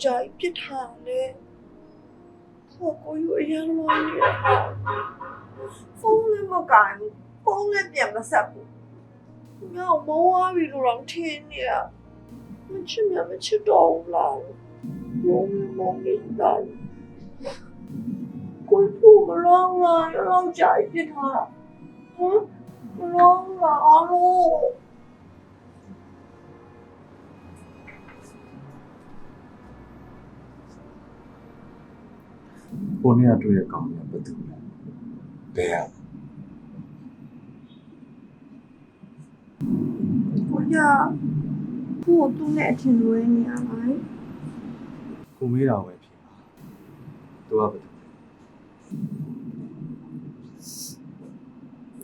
ဘို့ဘာလို့အဲ့လောက်ကြာကြီးပြစ်ထားရလဲဟိုကိုယူအရင်လွန်နေတာဖုန်းလည်းမကင်ဘူးဖုန်းလည်းပြန်မဆက်ဘူးငါ့ကိုမောင်းသွားပြီလို့ ကိုဖို့မလောင်းလားအဲ့လောက်ကြာကြီးပြစ်ထားတာဟမ်မလောင်းလားအားလို့ကိုနေ့ကတွေ့တဲ့ကောင်ကဘယ်သူလဲဘယ်อ่ะကိုရကိုသူ့နဲ့အထင်လွဲနေရလားကိုမေးတာပဲဖြစ်ပါသူကဘယ်သူလဲ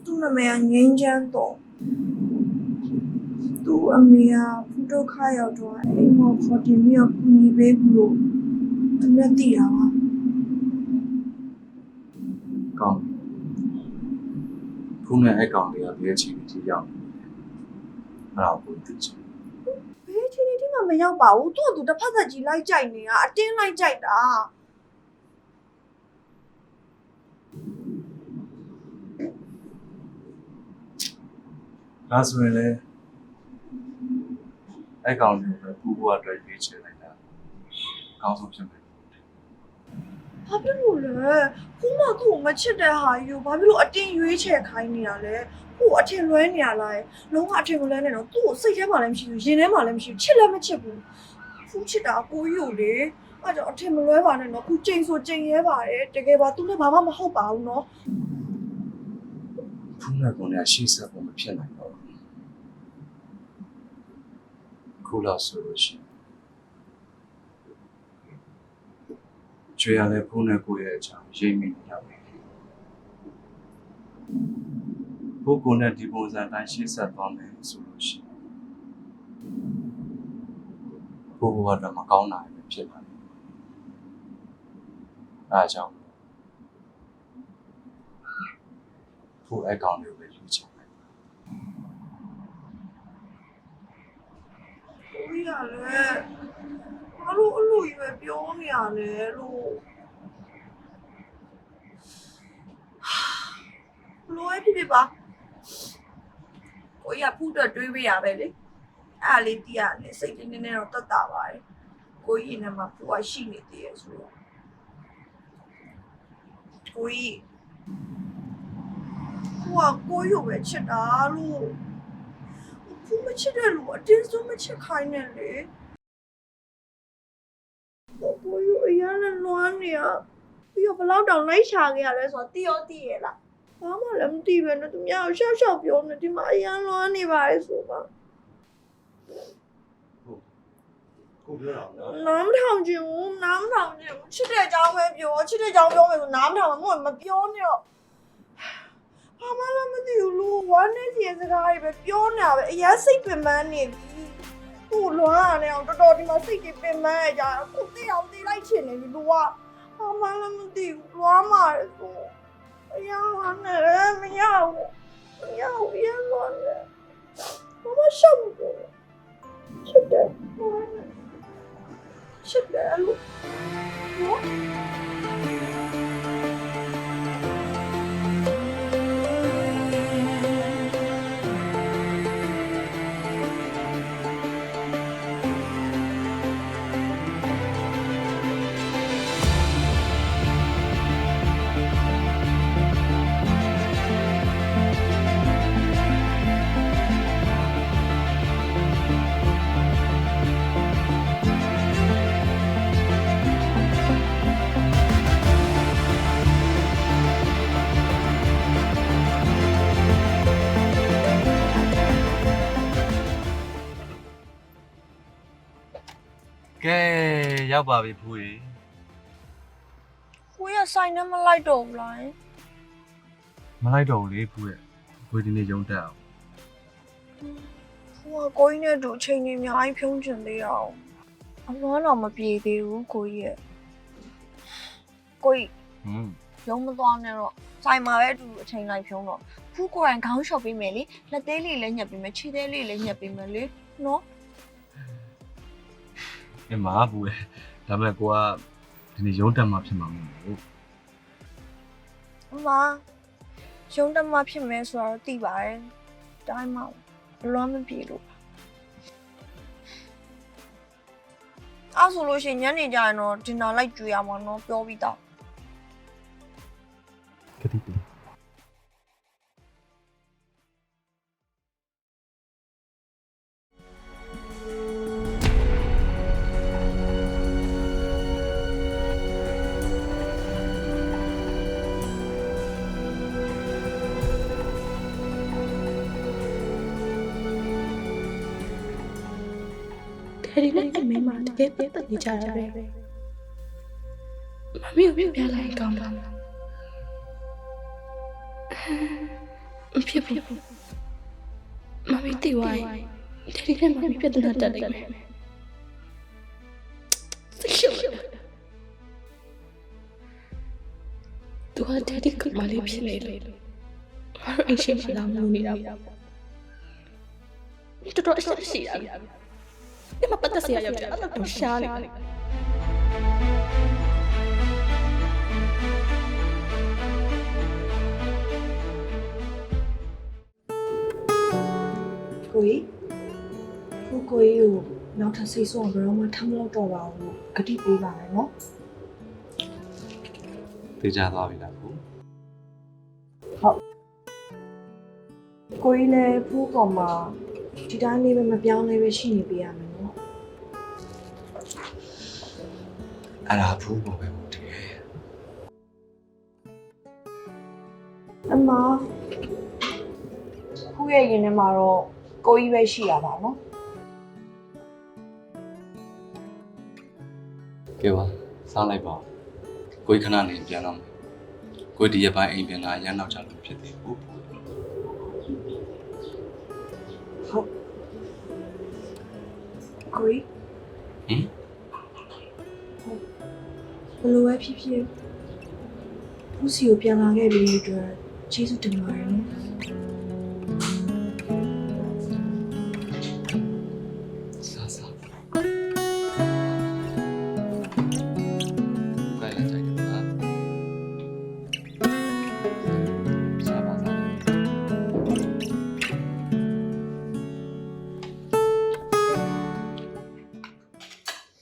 သူ့နာမည်ကငိမ့်ချမ်းတော့သူ့အမေကဖူဒုက္ခရောက်တော့အိမ်မောခေါ်တင်ပြီးတော့ကူညီပေးဘူးလို့သူနဲ့တည်တာပါ ကောင်းခုနဲ့အဲ့ကောင်တွေကဘယ်အချိန်ကြီးရောက်နေလဲအဲ့ဒါကိုသိချင်ဘယ်ချင်းဒီမှာမရောက်ပါဘူးသူ့ကသူတစ်ဖက်သက်ကြီးလိုက်ကြိုက်နေတာအတင်းလိုက်ကြိုက်တာဒါဆိုရင်လည်းအဲ့ကောင်တွေကိုပဲပူပူအတွက်ရွေးချယ်လိုက်တာအကောင်းဆုံးဖြစ်မယ် ဘာဖြစ်လို့လဲခုမှသူ့ကိုမချစ်တဲ့ဟာကြီးကိုဘာဖြစ်လို့အတင်းရွေးချယ်ခိုင်းနေတာလဲကိုအထင်လွဲနေရလားလုံးဝအထင်မလွဲနေတော့သူ့ကိုစိတ်ထဲမှာလည်းမရှိဘူးရင်ထဲမှာလည်းမရှိဘူးချစ်လည်းမချစ်ဘူးဖူးချစ်တာကိုကြီးကိုလေအဲ့တော့အထင်မလွဲပါနဲ့နော်ခုချိန်ဆိုချိန်ရဲပါတယ်တကယ်ပါသူလည်းဘာမှမဟုတ်ပါဘူးနော်ခုနဲ့ကောင်တွေကရှေ့ဆက်ဖို့မဖြစ်နိုင်တော့ဘူးခုလောက်ဆိုလို့ရှိရင် ကျွေရလဲဖုန်းနဲ့ကိုယ့်ရဲ့အကြောင်းရိပ်မိနေရပြီဘုကိုနဲ့ဒီပုံစံတိုင်းရှေ့ဆက်သွားမယ်ဆိုလို့ရှိရင်ဘုဘကတော့မကောင်းတာပဲဖြစ်လာတယ်အဲအကြောင်းဘုအကောင့်တွေကိုပဲယူချင်တယ်ကိုကြီးကလည်း ဘာလို့အလိုကြီးပဲပြောနေရလဲလို့လိုအပ်ဖြစ်ဖြစ်ပါကိုကြီးကဖူးတော့တွေးပေးရပဲလေအဲ့ဒါလေးတီးရတယ်စိတ်တင်းတင်းနဲ့တော့တက်တာပါတယ်ကိုကြီးနဲ့မှဖူးကရှိနေသေးရဲ့ဆိုတော့ကိုကြီးဖူးကကိုကြီးကိုပဲချစ်တာလို့ဖူးမချစ်တဲ့လူအတင်းဆုံးမချစ်ခိုင်းနဲ့လေကိုကြီးအရင်ကလွမ်း နေရပြီးတော့ဘယ်လောက်တောင်လိုက်ရှာခဲ့ရလဲဆိုတော့တီးရောတီးရဲ့လားဘာမှလည်းမသိပဲနဲ့သူများကိုရှောက်ရှောက်ပြောနေဒီမှာအရန်လွမ်းနေပါလေဆိုပါကိုပြောတာနော်နားမထောင်ချင်ဘူးနားမထောင်ချင်ဘူးချစ်တဲ့အကြောင်းပဲပြောချစ်တဲ့အကြောင်းပြောမယ်ဆိုနားမထောင်ဘူးမပြောနဲ့တော့ဘာမှလည်းမသိဘူးလူဝမ်းနေစီစကားတွေပဲပြောနေတာပဲအရင်စိတ်ပင်ပန်းနေပြီသူ့လွမ်းရတယ်အောင်တော်တော်ဒီမှာစိတ်တွေပင်ပန်းရကြခုသိအောင်သိလိုက်ချင်နေပြီလူက ဘာမှလည်းမသိဘူးလွမ်းมาတယ်ဆိုအရန်လွမ်းနေတယ်မရဘူးမရဘူး ကဲရောက်ပါပြီဖူးရေကိုရဆိုင်နဲ့မလိုက်တော့ဘူးလားမလိုက်တော့ဘူးလေဖူးရဲ့ဘွေဒီနေ့ရုံတက်အောင်ဟိုကကိုကြီးနဲ့တူအချိန်ကြီးအများကြီးဖြုံးချင်သေးတာအောင်အလွမ်းတော့မပြေသေးဘူးကိုကြီးရဲ့ကိုကြီးဟွန်းရုံးမသွားနဲ့တော့ဆိုင်မှာပဲအတူတူအချိန်လိုက်ဖြုံးတော့ဖူးကိုယ်တိုင်ခေါင်းလျှော့ပေးမယ်လေလက်သေးလေးလည်းညက်ပေးမယ်ခြေသေးလေးလည်းညက်ပေးမယ်လေနော် အမဘူးလေဒါပေမဲ့ကိုကဒီနေ့ရုံးတက်မှဖြစ်မှာမဟုတ်ဘူးအမရုံးတက်မှဖြစ်မယ်ဆိုတော့သိပါတယ်တိုင်းမှာဘလွမ်းမပြေလို့ပါအဲ့ဆိုလို့ရှိရင်ညနေကျရင်တော့ဒင်နာလိုက်ကြွေရမှာနော်ပြောပြီးသားကတိတူ ယ်ဒီနဲ့အမေမတကယ်ပြတ်နေကြတာပဲမမီကိုပြပြလိုက်ကောင်းပါမဖြစ်ဘူးမမီတီဝိုင်းတယ်ဒီနဲ့မမီပြတ်နေတာတက်လိုက်မယ်စိတ်ရှုပ်သူကတယ်ဒီကမလေးဖြစ်နေလို့ဘာလို့အရှိမလာမလို့နေတာပေါ့တော်တော်အရှိရှိတာ ဒီမှာပတ်သက်စရာရောက်တယ်အဲ့တော့ရှားနေတယ်ကိုကြီးကိုကိုကြီးကိုနောက်ထပ်စိတ်ဆိုးအောင်ဘယ်တော့မှထမ်းမလို့တော့ပါဘူးဂတိပေးပါမယ်နော်သိကြသွားပြီလားကိုကိုကြီးလည်းဖူးပေါ်မှာဒီတိုင်းလေးပဲမပြောင်းလဲပဲရှိနေပေးရမယ် အဲ့ဒါဘူးပေါ်ပဲဟုတ်တယ်အမဖူးရဲ့ရင်ထဲမှာတော့ကိုကြီးပဲရှိရပါနော်ကဲပါစောင်းလိုက်ပါကိုကြီးခဏနေပြန်တော့မယ်ကိုကြီးဒီရက်ပိုင်းအိမ်ပြန်လာရမ်းနောက်ကြလို့ဖြစ်သေးဘူးဟုတ်ကိုကြီးဟင်ဘ ယ်လိုပဲဖြစ်ဖြစ်ဖူးစီကိုပြန်လာခဲ့ပြီးအတွက်ကျေးဇူးတင်ပါတယ်နော်